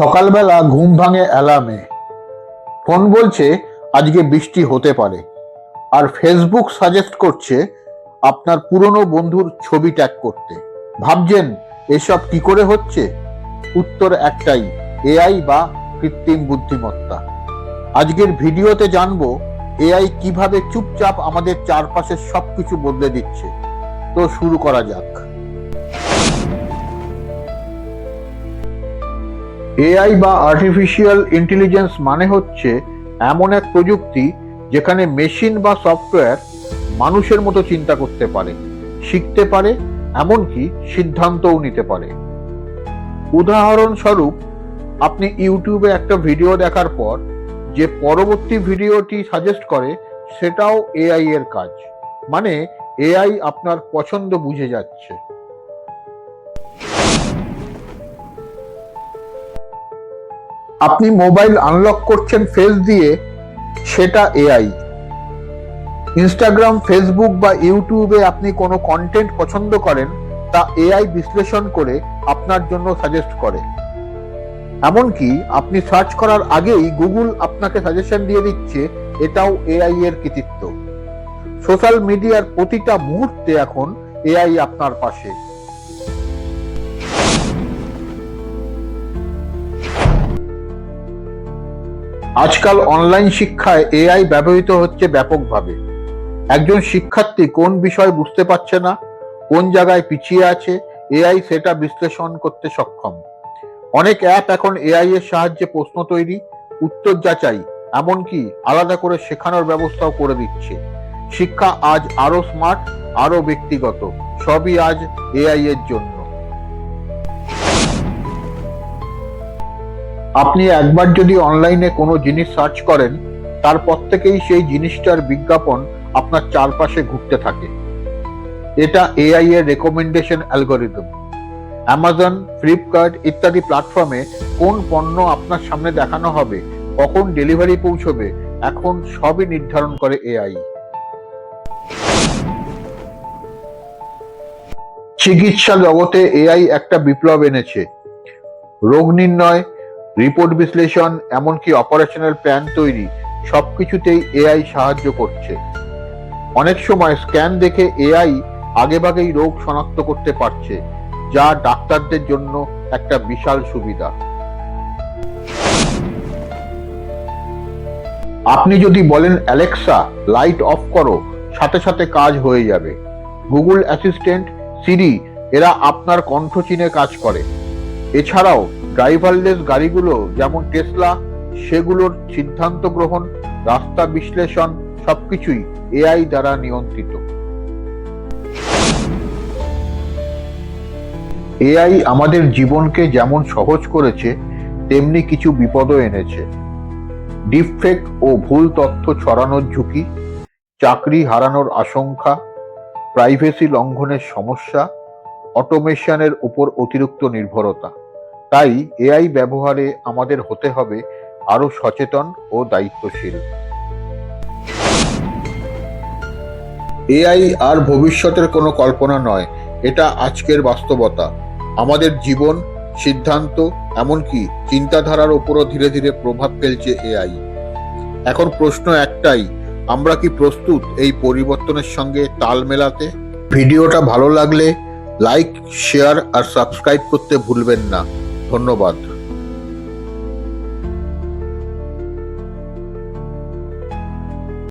সকালবেলা ঘুম ভাঙে অ্যালার্মে। ফোন বলছে, আজকে বৃষ্টি হতে পারে। আর ফেসবুক সাজেস্ট করছে, আপনার পুরনো বন্ধুর ছবি ট্যাগ করতে। ভাবছেন, এসব কি করে হচ্ছে? উত্তর একটাই, এআই বা কৃত্রিম বুদ্ধিমত্তা। আজকের ভিডিওতে জানব, এআই কীভাবে চুপচাপ আমাদের চারপাশের সবকিছু বদলে দিচ্ছে? তো শুরু করা যাক। এআই বা আর্টিফিশিয়াল ইন্টেলিজেন্স মানে হচ্ছে এমন এক প্রযুক্তি যেখানে মেশিন বা সফটওয়্যার মানুষের মতো চিন্তা করতে পারে, শিখতে পারে, এমনকি সিদ্ধান্তও নিতে পারে। উদাহরণস্বরূপ, আপনি ইউটিউবে একটা ভিডিও দেখার পর যে পরবর্তী ভিডিওটি সাজেস্ট করে, সেটাও এআই এর কাজ। মানে এআই আপনার পছন্দ বুঝে যাচ্ছে। আপনি মোবাইল আনলক করছেন ফেস দিয়ে, সেটা এআই ইনস্টাগ্রাম ফেসবুক বা ইউটিউবে আপনি কোনো কন্টেন্ট পছন্দ করেন, তা এআই বিশ্লেষণ করে আপনার জন্য সাজেস্ট করে। এমনকি আপনি সার্চ করার আগেই গুগল আপনাকে সাজেশন দিয়ে দিচ্ছে, এটাও এআই এর কৃতিত্ব। সোশ্যাল মিডিয়ার প্রতিটা মুহূর্তে এখন এআই আপনার পাশে। আজকাল অনলাইন শিক্ষায় এআই ব্যবহৃত হচ্ছে ব্যাপকভাবে। একজন শিক্ষার্থী কোন বিষয় বুঝতে পারছে না, কোন জায়গায় পিছিয়ে আছে, এআই সেটা বিশ্লেষণ করতে সক্ষম। অনেক অ্যাপ এখন এআই এর সাহায্যে প্রশ্ন তৈরি, উত্তর যাচাই, এমনকি আলাদা করে শেখানোর ব্যবস্থাও করে দিচ্ছে। শিক্ষা আজ আরও স্মার্ট, আরও ব্যক্তিগত, সবই আজ এআই এর জন্য। আপনি একবার যদি অনলাইনে কোনো জিনিস সার্চ করেন, তারপর থেকেই সেই জিনিসটার বিজ্ঞাপন আপনার চারপাশে ঘুরতে থাকে। এটা এআই এর রেকমেন্ডেশন অ্যালগোরিদম অ্যামাজন ফ্লিপকার্ট ইত্যাদি প্ল্যাটফর্মে কোন পণ্য আপনার সামনে দেখানো হবে, কখন ডেলিভারি পৌঁছবে, এখন সবই নির্ধারণ করে এআই চিকিৎসা জগতে এআই একটা বিপ্লব এনেছে। রোগ নির্ণয় রিপোর্ট বিশ্লেষণ, এমনকি অপারেশনাল প্ল্যান তৈরি, সবকিছুতেই এআই সাহায্য করছে। অনেক সময় স্ক্যান দেখে এআই আগেভাগেই রোগ শনাক্ত করতে পারছে, যা ডাক্তারদের জন্য একটা বিশাল সুবিধা। আপনি যদি বলেন, অ্যালেক্সা, লাইট অফ করো, সাথে সাথে কাজ হয়ে যাবে। গুগল অ্যাসিস্ট্যান্ট সিরি এরা আপনার কণ্ঠ চিনে কাজ করে। এছাড়াও ড্রাইভারলেস গাড়িগুলো যেমন টেসলা, সেগুলোর সিদ্ধান্ত গ্রহণ, রাস্তা বিশ্লেষণ, সবকিছুই এআই দ্বারা নিয়ন্ত্রিত। এআই আমাদের জীবনকে যেমন সহজ করেছে, তেমনি কিছু বিপদও এনেছে। ডিপফেক ও ভুল তথ্য ছড়ানোর ঝুঁকি, চাকরি হারানোর আশঙ্কা, প্রাইভেসি লঙ্ঘনের সমস্যা, অটোমেশনের উপর অতিরিক্ত নির্ভরতা। তাই এআই ব্যবহারে আমাদের হতে হবে আরও সচেতন ও দায়িত্বশীল। এআই আর ভবিষ্যতের কোনো কল্পনা নয়, এটা আজকের বাস্তবতা। আমাদের জীবন, সিদ্ধান্ত, এমনকি চিন্তাধারার উপরও ধীরে ধীরে প্রভাব ফেলছে এআই। এখন প্রশ্ন একটাই, আমরা কি প্রস্তুত এই পরিবর্তনের সঙ্গে তাল মেলাতে? ভিডিওটা ভালো লাগলে লাইক, শেয়ার আর সাবস্ক্রাইব করতে ভুলবেন না। ধন্যবাদ।